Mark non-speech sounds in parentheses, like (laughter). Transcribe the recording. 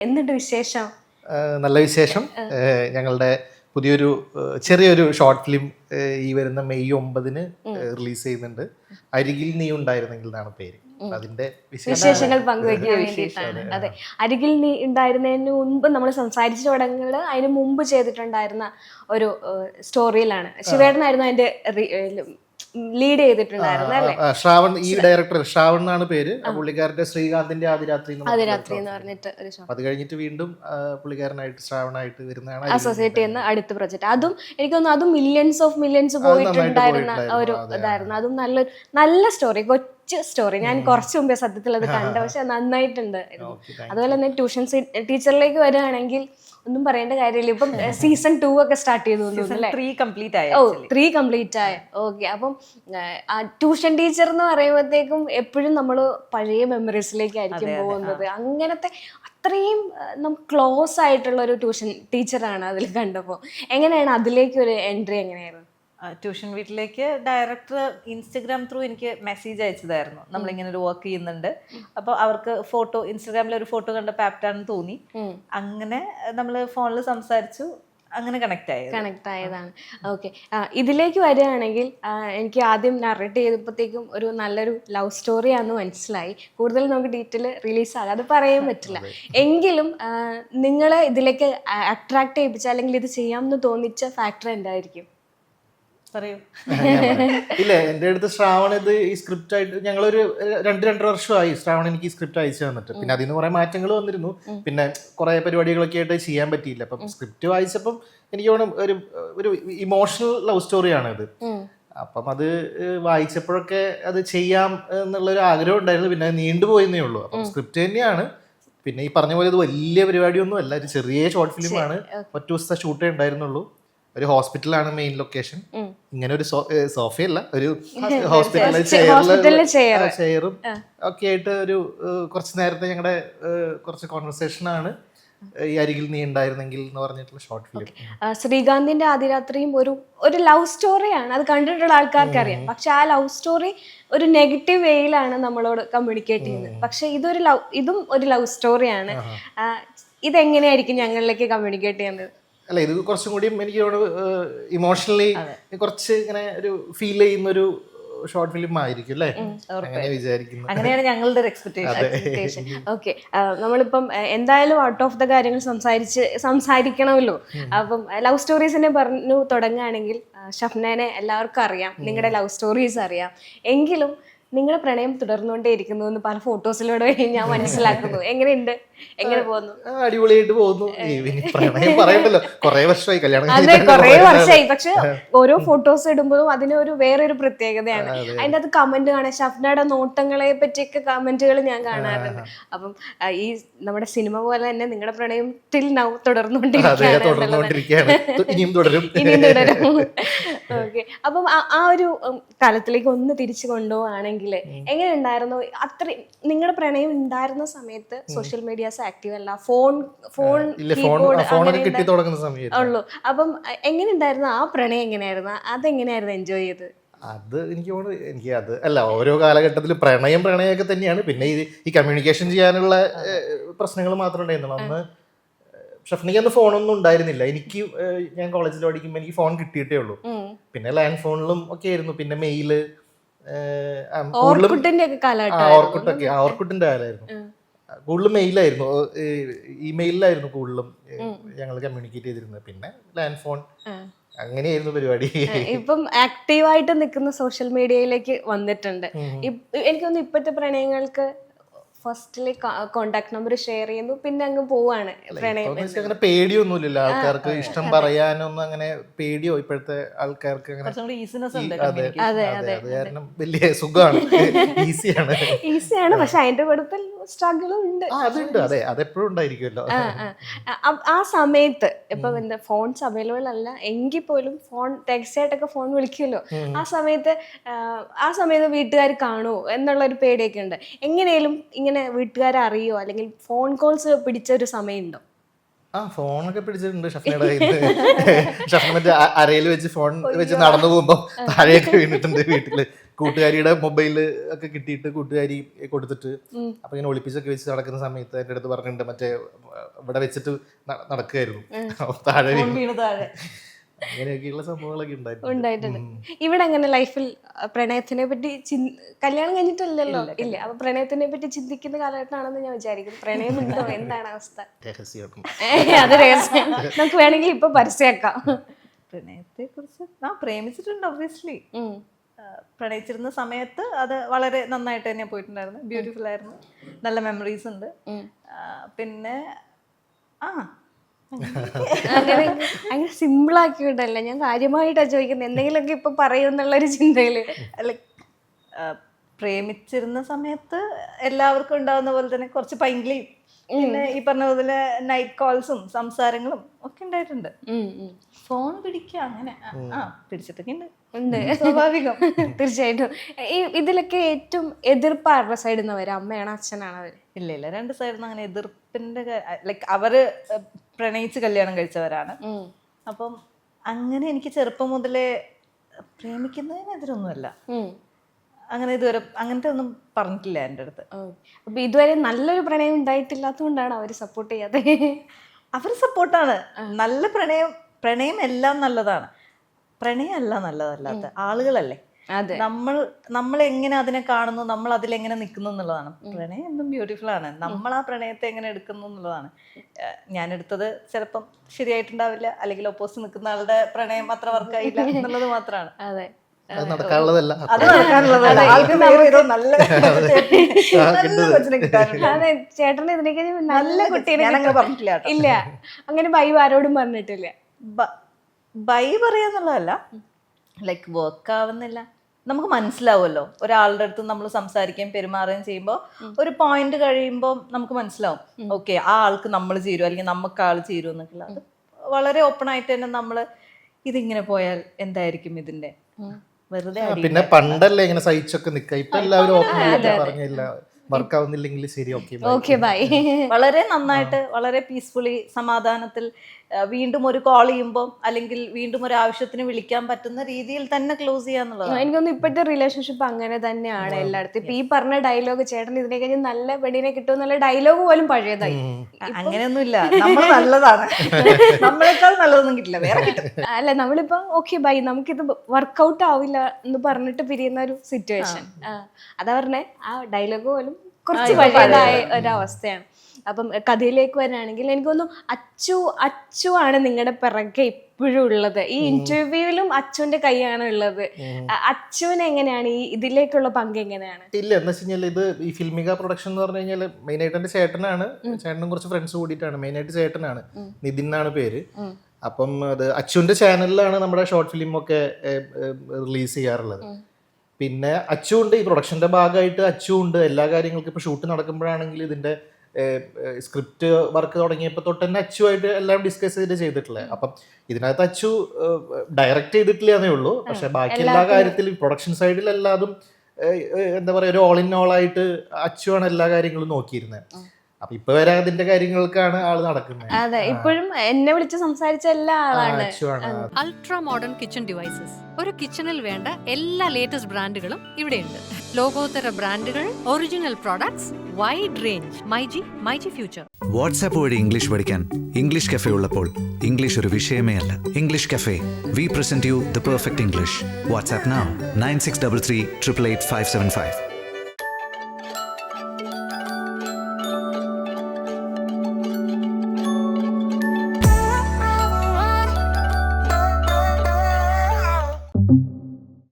എന്തുണ്ട് വിശേഷം? നല്ല വിശേഷം. ഞങ്ങളുടെ പുതിയൊരു ചെറിയൊരു ഷോർട്ട് ഫിലിം ഈ വരുന്ന മെയ് ഒമ്പതിന് റിലീസ് ചെയ്യുന്നുണ്ട് അരികിൽ നീ ഉണ്ടായിരുന്നെങ്കിൽ എന്നാണ് പേര്. അതിന്റെ വിശേഷങ്ങൾ. പങ്കുവയ്ക്കാൻ വേണ്ടിയിട്ടാണ്. അതെ. അരികിൽ നീ ഉണ്ടായിരുന്നതിന് മുമ്പ് നമ്മൾ സംസാരിച്ചു തുടങ്ങുന്നത് അതിന് മുമ്പ് ചെയ്തിട്ടുണ്ടായിരുന്ന ഒരു സ്റ്റോറിയിലാണ് ശിവേടനായിരുന്നു അതിന്റെ ലീഡ് ചെയ്തിട്ടുണ്ടായിരുന്നു അല്ലേ? ശ്രാവൺ ഈ ഡയറക്ടർ ശ്രാവൺ എന്നാണ് പേര്. പുള്ളിക്കാരന്റെ ശ്രീകാന്തിന്റെ ആദിരാത്രി ആദിരാത്രി എന്ന് പറഞ്ഞിട്ട് ഒരു ഷോ അത് കഴിഞ്ഞിട്ട് വീണ്ടും പുള്ളിക്കാരനായിട്ട് ശ്രാവണായിട്ട് വരുന്നതാണ്. അസോസിയേറ്റ് ചെയ്യുന്ന അടുത്ത പ്രൊജക്ട് അതും എനിക്ക് തോന്നുന്നു അതും മില്യൺസ് ഓഫ് മില്യൺസ് പോയിട്ടുണ്ടായിരുന്ന ഒരു ഇതായിരുന്നു. അതും നല്ല നല്ല സ്റ്റോറി കൊച്ചു സ്റ്റോറി ഞാൻ കുറച്ച് മുമ്പേ സത്യത്തിൽ അത് കണ്ട. (laughs) പക്ഷെ നന്നായിട്ടുണ്ട്. അതുപോലെ തന്നെ ട്യൂഷൻ ടീച്ചറിലേക്ക് വരികയാണെങ്കിൽ ഒന്നും പറയേണ്ട കാര്യമില്ല. ഇപ്പം സീസൺ ടു ഒക്കെ സ്റ്റാർട്ട് ചെയ്തു ത്രീ കംപ്ലീറ്റ് ആയ ഓ ത്രീ കംപ്ലീറ്റ് ആയ. ഓക്കെ അപ്പം ട്യൂഷൻ ടീച്ചർ എന്ന് പറയുമ്പോഴത്തേക്കും എപ്പോഴും നമ്മൾ പഴയ മെമ്മറീസിലേക്കായിരിക്കും പോകുന്നത്. അങ്ങനത്തെ അത്രയും നമുക്ക് ക്ലോസ് ആയിട്ടുള്ള ഒരു ട്യൂഷൻ ടീച്ചറാണ് അതിൽ കണ്ടപ്പോൾ. എങ്ങനെയാണ് അതിലേക്ക് ഒരു എൻട്രി എങ്ങനെയായിരുന്നു? ട്യൂഷൻ വീട്ടിലേക്ക് ഡയറക്ടർ ഇൻസ്റ്റഗ്രാം ത്രൂ എനിക്ക് മെസ്സേജ് അയച്ചതായിരുന്നു. നമ്മളിങ്ങനെ ഒരു വർക്ക് ചെയ്യുന്നുണ്ട്. അപ്പോൾ അവർക്ക് ഫോട്ടോ ഇൻസ്റ്റഗ്രാമിൽ ഒരു ഫോട്ടോ കണ്ടപ്പോൾ ആപ്റ്റാണെന്ന് തോന്നി. അങ്ങനെ നമ്മൾ ഫോണിൽ സംസാരിച്ചു. അങ്ങനെ കണക്ട് ആയത്. കണക്ട് ആയതാണ്. ഓക്കെ ഇതിലേക്ക് വരികയാണെങ്കിൽ എനിക്ക് ആദ്യം നറേറ്റ് ചെയ്തപ്പോഴത്തേക്കും ഒരു നല്ലൊരു ലവ് സ്റ്റോറിയാണെന്ന് മനസ്സിലായി. കൂടുതൽ നമുക്ക് ഡീറ്റെയിൽ റിലീസ് ആകാം. അത് പറയാൻ പറ്റില്ല. (laughs) എങ്കിലും നിങ്ങളെ ഇതിലേക്ക് അട്രാക്ട് ചെയ്യിപ്പിച്ച അല്ലെങ്കിൽ ഇത് ചെയ്യാമെന്ന് തോന്നിച്ച ഫാക്ടർ എന്തായിരിക്കും? ഇല്ല എന്റെ അടുത്ത് ശ്രാവൺ ഇത് ഈ സ്ക്രിപ്റ്റ് ആയിട്ട് ഞങ്ങളൊരു രണ്ട് രണ്ടര വർഷമായി ശ്രാവൺ എനിക്ക് ഈ സ്ക്രിപ്റ്റ് അയച്ചു തന്നിട്ട്. പിന്നെ അതിൽ നിന്ന് കുറെ മാറ്റങ്ങൾ വന്നിരുന്നു. പിന്നെ കുറെ പരിപാടികളൊക്കെ ആയിട്ട് ചെയ്യാൻ പറ്റിയില്ല. അപ്പം സ്ക്രിപ്റ്റ് വായിച്ചപ്പം എനിക്ക് തോന്നുന്നു ഒരു ഒരു ഇമോഷണൽ ലവ് സ്റ്റോറിയാണ് ഇത് അപ്പം അത് വായിച്ചപ്പോഴൊക്കെ അത് ചെയ്യാം എന്നുള്ള ഒരു ആഗ്രഹം ഉണ്ടായിരുന്നു. പിന്നെ നീണ്ടുപോയെന്നേ ഉള്ളൂ. അപ്പം സ്ക്രിപ്റ്റ് തന്നെയാണ്. പിന്നെ ഈ പറഞ്ഞ പോലെ ഇത് വലിയ പരിപാടിയൊന്നും അല്ല ഒരു ചെറിയ ഷോർട്ട് ഫിലിമാണ് ഒറ്റ ദിവസത്തെ ഷൂട്ടേ ഉണ്ടായിരുന്നുള്ളൂ. ഒരു ഹോസ്പിറ്റലാണ് മെയിൻ ലൊക്കേഷൻ ഇങ്ങനെ ഒരു സോഫയല്ല ഒരു (laughs) ഹോസ്പിറ്റലിലെ. ചെയറും ഒക്കെ ആയിട്ട് ഒരു കുറച്ച് നേരത്തെ ഞങ്ങളുടെ കുറച്ച് കോൺവെർസേഷൻ ആണ്. ഈ അരികിൽ നീ ഉണ്ടായിരുന്നെങ്കിൽ എന്ന് പറഞ്ഞിട്ടുള്ള ഷോർട്ട് ഫിലിം ശ്രീകാന്തിന്റെ ആദ്യരാത്രിയും ഒരു ഒരു ലവ് സ്റ്റോറിയാണ് അത് കണ്ടിട്ടുള്ള ആൾക്കാർക്ക് അറിയാം പക്ഷെ ആ ലവ് സ്റ്റോറി ഒരു നെഗറ്റീവ് വേയിലാണ് നമ്മളോട് കമ്മ്യൂണിക്കേറ്റ് ചെയ്യുന്നത്. പക്ഷെ ഇതൊരു ലവ് ഇതും ഒരു ലവ് സ്റ്റോറിയാണ് ഇതെങ്ങനെയായിരിക്കും ഞങ്ങളിലേക്ക് കമ്മ്യൂണിക്കേറ്റ് ചെയ്യുന്നത്? അല്ല ഇത് കുറച്ചും കൂടിയും എനിക്ക് ഇമോഷണലി കുറച്ച് ഇങ്ങനെ ഒരു ഫീൽ ചെയ്യുന്ന ഒരു ഷോർട്ട് ഫിലിം ആയിരിക്കും അല്ലേ? അങ്ങനെ വിചാരിക്കുന്നു അങ്ങനെയാണ് ഞങ്ങളുടെ ഒരു എക്സ്പെക്ടേഷൻ ഓക്കെ നമ്മളിപ്പം എന്തായാലും ഔട്ട് ഓഫ് ദ കാര്യങ്ങൾ സംസാരിച്ച് സംസാരിക്കണമല്ലോ. അപ്പം ലവ് സ്റ്റോറീസിനെ പറഞ്ഞു തുടങ്ങുകയാണെങ്കിൽ ഷഫ്നേനെ എല്ലാവർക്കും അറിയാം നിങ്ങളുടെ ലവ് സ്റ്റോറീസ് അറിയാം. എങ്കിലും നിങ്ങളുടെ പ്രണയം തുടർന്നുകൊണ്ടേയിരിക്കുന്നു എന്ന് പല ഫോട്ടോസിലൂടെ ഞാൻ മനസ്സിലാക്കുന്നു. എങ്ങനെയുണ്ട്? എങ്ങനെ പോകുന്നു? അടിപൊളിയായിട്ട് പോകുന്നു. പ്രണയം പറയണ്ടല്ലോ. കുറേ വർഷമായി കല്യാണം അതെ കുറേ വർഷമായി. പക്ഷെ ഓരോ ഫോട്ടോസ് ഇടുമ്പോഴും അതിനൊരു ഒരു വേറൊരു പ്രത്യേകതയാണ്. അതിന്റെ അത് കമന്റ് കാണാൻ ഷഫ്നയുടെ നോട്ടങ്ങളെ പറ്റിയൊക്കെ കമന്റുകൾ ഞാൻ കാണാറുണ്ട്. അപ്പം ഈ നമ്മുടെ സിനിമ പോലെ തന്നെ നിങ്ങളുടെ പ്രണയം ടിൽ നൗ തുടർന്നുകൊണ്ടിരിക്കുകയാണ് ഇനിയും തുടരും. ഇനിയും തുടരും. ഓക്കെ. അപ്പം ആ- ഒരു തലത്തിലേക്ക് കാലത്തിലേക്ക് ഒന്ന് തിരിച്ചു കൊണ്ടുപോവാണെങ്കിൽ എങ്ങനെ ഉണ്ടായിരുന്നു അത്ര നിങ്ങളുടെ പ്രണയം ഉണ്ടായിരുന്ന സമയത്ത് സോഷ്യൽ മീഡിയാസ് ആക്റ്റീവ് അല്ല? ഫോൺ ഫോൺ കീബോർഡ് ഉള്ളൂ. അപ്പം എങ്ങനെ ഉണ്ടായിരുന്നു ആ പ്രണയം എങ്ങനെയായിരുന്നു? അതെങ്ങനെയായിരുന്നു എൻജോയ് ചെയ്ത്? അത് എനിക്ക് തോന്നുന്നു എനിക്ക് അത് അല്ല ഓരോ കാലഘട്ടത്തിൽ പ്രണയം പ്രണയമൊക്കെ തന്നെയാണ്. പിന്നെ ഈ ഈ കമ്മ്യൂണിക്കേഷൻ ചെയ്യാനുള്ള പ്രശ്നങ്ങൾ മാത്രമേ ഉണ്ടായിരുന്നുള്ളൂ. അന്ന് ഷഫ്നിക്ക് അന്ന് ഫോണൊന്നും ഉണ്ടായിരുന്നില്ല. എനിക്ക് ഞാൻ കോളേജിൽ പഠിക്കുമ്പോൾ എനിക്ക് ഫോൺ കിട്ടിയിട്ടേ ഉള്ളൂ. പിന്നെ ലാൻഡ് ഫോണിലും ഒക്കെ ആയിരുന്നു. പിന്നെ മെയിൽ ഓർക്കുട്ടൊക്കെ ഓർക്കുട്ടിന്റെ കാലമായിരുന്നു. കൂടുതലും മെയിലായിരുന്നു. ഇമെയിലായിരുന്നു കൂടുതലും ഞങ്ങൾ കമ്മ്യൂണിക്കേറ്റ് ചെയ്തിരുന്നത്. പിന്നെ ലാൻഡ് ഫോൺ അങ്ങനെയായിരുന്നു പരിപാടി. ഇപ്പം ആക്റ്റീവായിട്ട് നിൽക്കുന്ന സോഷ്യൽ മീഡിയയിലേക്ക് വന്നിട്ടുണ്ട്. എനിക്ക് തോന്നുന്നു ഇപ്പോഴത്തെ പ്രണയങ്ങൾക്ക് ഫസ്റ്റിൽ കോണ്ടാക്ട് നമ്പർ ഷെയർ ചെയ്യുന്നു പിന്നെ അങ്ങ് പോവാണ് പ്രണയം. അങ്ങനെ പേടിയൊന്നുമില്ല ആൾക്കാർക്ക് ഇഷ്ടം പറയാനൊന്നും അങ്ങനെ പേടിയോ? ഇപ്പോഴത്തെ ആൾക്കാർക്ക് അതെ. അതെ അത് കാരണം വലിയ സുഖമാണ്. (laughs) ഈസിയാണ്. ഈസിയാണ് പക്ഷെ അതിന്റെ കൂടുതൽ സ്ട്രഗിളും ഉണ്ട്. ആ അതുണ്ട് അതെ അതെപ്പോഴും ഉണ്ടായിരിക്കുമല്ലോ. ആ, സമയത്ത് ഇപ്പൊ എന്താ ഫോൺസ് അവൈലബിൾ അല്ല എങ്കിൽ പോലും ഫോൺ ടെക്സ്റ്റ് ആയിട്ടൊക്കെ ഫോൺ വിളിക്കുമല്ലോ. ആ സമയത്ത് ആ, ആ സമയത്ത് വീട്ടുകാർ കാണുമോ? എന്നുള്ള ഒരു പേടിയൊക്കെ ഉണ്ട്. എങ്ങനെയും ഇങ്ങനെ വീട്ടുകാരെ അറിയോ അല്ലെങ്കിൽ ഫോൺ കോൾസ് പിടിച്ച ഒരു സമയമുണ്ടോ? ആ ഫോണൊക്കെ പിടിച്ചിട്ടുണ്ട്. ഷഫ്നയുടെ കയ്യിൽ ഷഫ്ന മറ്റേ അരയിൽ വെച്ച് ഫോൺ വെച്ച് നടന്നു പോകുമ്പോൾ താഴെയൊക്കെ വീണിട്ടുണ്ട് വീട്ടിൽ. കൂട്ടുകാരിയുടെ മൊബൈൽ ഒക്കെ കിട്ടിയിട്ട് കൂട്ടുകാരി കൊടുത്തിട്ട് അപ്പൊ ഇങ്ങനെ ഒളിപ്പിച്ചൊക്കെ വെച്ച് നടക്കുന്ന സമയത്ത് എന്റെ അടുത്ത് പറഞ്ഞിട്ടുണ്ട് മറ്റേ ഇവിടെ വെച്ചിട്ട് നടക്കുകയായിരുന്നു. താഴെ വീണു. അങ്ങനെയൊക്കെയുള്ള സംഭവങ്ങളൊക്കെ ഉണ്ടായിട്ടുണ്ട്. ഇവിടെ അങ്ങനെ ലൈഫിൽ പ്രണയത്തിനെ പറ്റി കല്യാണം കഴിഞ്ഞിട്ടില്ലല്ലോ. ഇല്ല അപ്പൊ പ്രണയത്തിനെ പറ്റി ചിന്തിക്കുന്ന കാലഘട്ടമാണെന്ന് ഞാൻ വിചാരിക്കുന്നു പ്രണയമുണ്ടോ? എന്താണ് അവസ്ഥ? അത് രഹസ്യം. നമുക്ക് വേണമെങ്കിൽ ഇപ്പൊ പരസ്യമാക്കാം. പ്രണയത്തെ കുറിച്ച് ആ പ്രേമിച്ചിട്ടുണ്ട് ഒബ്വിയസ്ലി. പ്രണയിച്ചിരുന്ന സമയത്ത് അത് വളരെ നന്നായിട്ട് തന്നെ പോയിട്ടുണ്ടായിരുന്നു. ബ്യൂട്ടിഫുൾ ആയിരുന്നു. നല്ല മെമ്മറീസ് ഉണ്ട്. പിന്നെ ആ അങ്ങനെ അങ്ങനെ സിമ്പിൾ വിടല്ല ഞാൻ കാര്യമായിട്ടാണ് ചോദിക്കുന്നത് എന്തെങ്കിലുമൊക്കെ ഇപ്പൊ പറയുമെന്നുള്ളൊരു ചിന്തയിൽ. അല്ല പ്രേമിച്ചിരുന്ന സമയത്ത് എല്ലാവർക്കും ഉണ്ടാവുന്ന പോലെ തന്നെ കുറച്ച് പൈങ്കിളിയും പിന്നെ ഈ പറഞ്ഞ പോലെ നൈറ്റ് കോൾസും സംസാരങ്ങളും ഒക്കെ ഉണ്ടായിട്ടുണ്ട്. ഫോൺ പിടിക്കുക അങ്ങനെ. ആ, പിടിച്ചിട്ടൊക്കെ ഉണ്ട്. ഉണ്ട്. സ്വാഭാവികം. (laughs) തീർച്ചയായിട്ടും. ഈ ഇതിലൊക്കെ ഏറ്റവും എതിർപ്പ് ആരുടെ സൈഡിൽ നിന്ന് വരും. അമ്മയാണോ അച്ഛനാണോ അവർ? ഇല്ല ഇല്ല. രണ്ട് സൈഡിൽ നിന്ന് അങ്ങനെ എതിർപ്പിന്റെ ലൈക്ക് അവർ പ്രണയിച്ച് കല്യാണം കഴിച്ചവരാണ്. അപ്പം അങ്ങനെ എനിക്ക് ചെറുപ്പം മുതലേ പ്രേമിക്കുന്നതിനെതിരൊന്നുമല്ല. അങ്ങനെ ഇതുവരെ അങ്ങനത്തെ ഒന്നും പറഞ്ഞിട്ടില്ല എന്റെ അടുത്ത്. അപ്പൊ ഇതുവരെ നല്ലൊരു പ്രണയം ഉണ്ടായിട്ടില്ലാത്തതുകൊണ്ടാണ് അവർ സപ്പോർട്ട് ചെയ്യാതെ? അവർ സപ്പോർട്ടാണ് നല്ല പ്രണയം പ്രണയം എല്ലാം നല്ലതാണ്. പ്രണയം അല്ല നല്ലതല്ലാത്ത ആളുകളല്ലേ? നമ്മൾ നമ്മൾ എങ്ങനെ അതിനെ കാണുന്നു നമ്മൾ അതിലെങ്ങനെ നിൽക്കുന്നു എന്നുള്ളതാണ്. പ്രണയം എന്തും ബ്യൂട്ടിഫുൾ ആണ്. നമ്മൾ ആ പ്രണയത്തെ എങ്ങനെ എടുക്കുന്നു എന്നുള്ളതാണ്. ഞാൻ എടുത്തത് ചിലപ്പം ശരിയായിട്ടുണ്ടാവില്ല അല്ലെങ്കിൽ ഒപ്പോസിറ്റ് നിൽക്കുന്ന ആളുടെ പ്രണയം അത്ര വർക്കായില്ല (laughs) എന്നുള്ളത് മാത്രമാണ്. അതെ. അത് നടക്കാനുള്ളതല്ല. അത് നടക്കാനുള്ളതല്ല. ആൾക്ക് ഏതോ (laughs) നല്ല നല്ല കൊച്ചിനെ കിട്ടാനുണ്ട്. അതെ. ചേട്ടന് ഇതിനൊക്കെ നല്ല കുട്ടീനെ ഞാനങ്ങനെ കിട്ടും. പറഞ്ഞിട്ടില്ല ഇല്ല. അങ്ങനെ ബൈ ആരോടും പറഞ്ഞിട്ടില്ല. ബൈ പറയാന്നുള്ളതല്ല ലൈക്ക് വർക്ക് ആവുന്നില്ല. നമുക്ക് മനസ്സിലാവുമല്ലോ. ഒരാളുടെ അടുത്ത് നമ്മൾ സംസാരിക്കുകയും പെരുമാറുകയും ചെയ്യുമ്പോൾ ഒരു പോയിന്റ് കഴിയുമ്പോൾ നമുക്ക് മനസ്സിലാവും. ഓക്കെ ആ ആൾക്ക് നമ്മൾ ചേരും അല്ലെങ്കിൽ നമുക്ക് ആൾ ചേരും എന്നൊക്കെ അത് വളരെ ഓപ്പൺ ആയിട്ട് തന്നെ നമ്മൾ ഇതിങ്ങനെ പോയാൽ എന്തായിരിക്കും ഇതിന്റെ വെറുതെ പിന്നെ പണ്ടല്ലേ ഇങ്ങനെ സഹിച്ചൊക്കെ നിക്ക ഇപ്പൊ എല്ലാവരും ഓപ്പൺ ആയിട്ട് പറഞ്ഞില്ല. വർക്ക് ആവുന്നില്ലെങ്കിൽ ശരി ഓക്കെ ഓക്കെ ബൈ. വളരെ നന്നായിട്ട് വളരെ പീസ്ഫുള്ളി സമാധാനത്തിൽ വീണ്ടും ഒരു കോൾ ചെയ്യുമ്പോൾ അല്ലെങ്കിൽ വീണ്ടും ഒരു ആവശ്യത്തിന് വിളിക്കാൻ പറ്റുന്ന രീതിയിൽ തന്നെ ക്ലോസ് ചെയ്യാന്നുള്ളത് എനിക്കൊന്നും ഇപ്പോഴത്തെ റിലേഷൻഷിപ്പ് അങ്ങനെ തന്നെയാണ് എല്ലായിടത്തും. ഇപ്പൊ ഈ പറഞ്ഞ ഡയലോഗ് ചേട്ടൻ ഇതിനെ കഴിഞ്ഞ് നല്ല പെണ്ണിനെ കിട്ടും എന്നുള്ള ഡയലോഗ് പോലും പഴയതായി. അങ്ങനെയൊന്നുമില്ല. (laughs) നമ്മൾ നല്ലതാണ്. നമ്മളെക്കാൾ നല്ലതൊന്നും കിട്ടില്ല. വേറെ കിട്ടും. അല്ല നമ്മളിപ്പോ ഓക്കെ ബൈ. നമുക്കിത് വർക്കൗട്ട് ആവില്ല എന്ന് പറഞ്ഞിട്ട് പിരിയുന്ന ഒരു സിറ്റുവേഷൻ അതാ പറഞ്ഞേ ആ ഡയലോഗ് പോലും കുറച്ച് പഴയതായ ഒരവസ്ഥയാണ്. അപ്പം കഥയിലേക്ക് വരാണെങ്കിൽ എനിക്ക് തോന്നുന്നു അച്ചു അച്ചു ആണ് നിങ്ങളുടെ പിറകെ ഇപ്പോഴും ഉള്ളത്. ഈ ഇന്റർവ്യൂവിലും അച്ചുവിന്റെ കൈയാണ് ഉള്ളത്. അച്ചുവിന് എങ്ങനെയാണ്? ഈ ഇതിലേക്കുള്ള പങ്ക് എങ്ങനെയാണ്? ഇല്ല എന്ന് വെച്ച് കഴിഞ്ഞാൽ ഇത് ഈ ഫിലിമിക പ്രൊഡക്ഷൻ എന്ന് പറഞ്ഞു കഴിഞ്ഞാൽ മെയിൻ ആയിട്ട് എന്റെ ചേട്ടനാണ്. ചേട്ടനും കുറച്ച് ഫ്രണ്ട്സ് കൂടിയിട്ടാണ്. മെയിൻ ആയിട്ട് ചേട്ടനാണ് നിതിൻ എന്നാണ് പേര്. അപ്പം അത് അച്ചുവിന്റെ ചാനലിലാണ് നമ്മുടെ ഷോർട്ട് ഫിലിം ഒക്കെ റിലീസ് ചെയ്യാറുള്ളത്. പിന്നെ അച്ചു ഉണ്ട് ഈ പ്രൊഡക്ഷന്റെ ഭാഗമായിട്ട് അച്ചു ഉണ്ട്. എല്ലാ കാര്യങ്ങൾക്കും ഇപ്പോൾ ഷൂട്ട് നടക്കുമ്പോഴാണെങ്കിൽ ഇതിന്റെ സ്ക്രിപ്റ്റ് വർക്ക് തുടങ്ങിയപ്പോൾ തൊട്ട് തന്നെ അച്ചുമായിട്ട് എല്ലാം ഡിസ്കസ് ചെയ്ത് ചെയ്തിട്ടില്ലേ? അപ്പം ഇതിനകത്ത് അച്ചു ഡയറക്റ്റ് ചെയ്തിട്ടില്ല എന്നേ ഉള്ളൂ. പക്ഷെ ബാക്കി എല്ലാ കാര്യത്തിലും പ്രൊഡക്ഷൻ സൈഡിൽ എല്ലാതും എന്താ പറയുക ഒരു ഓൾ ഇൻ ഓൾ ആയിട്ട് അച്ചുവാണ് എല്ലാ കാര്യങ്ങളും നോക്കിയിരുന്നത് അപ്പൊ ഇപ്പൊ വരെ അതിന്റെ കാര്യങ്ങൾക്കാണ് ആൾ നടക്കുന്നത് അതെ ഇപ്പോഴും എന്നെ വിളിച്ച് സംസാരിച്ച എല്ലാ ആളാണ്. അൾട്രാ മോഡേൺ കിച്ചൺ ഡിവൈസസ് ഒരു കിച്ചണിൽ വേണ്ട എല്ലാ ലേറ്റസ്റ്റ് ബ്രാൻഡുകളും ഇവിടെയുണ്ട്. ലോകോത്തര ബ്രാൻഡുകൾ original products wide range myG myG future WhatsApp വഴി ഇംഗ്ലീഷ് പഠിക്കാൻ ഇംഗ്ലീഷ് കഫേ ഉള്ളപ്പോൾ ഇംഗ്ലീഷ് ഒരു വിഷയമേ അല്ല. English cafe we present you the perfect English WhatsApp nine six double three triple eight five seven five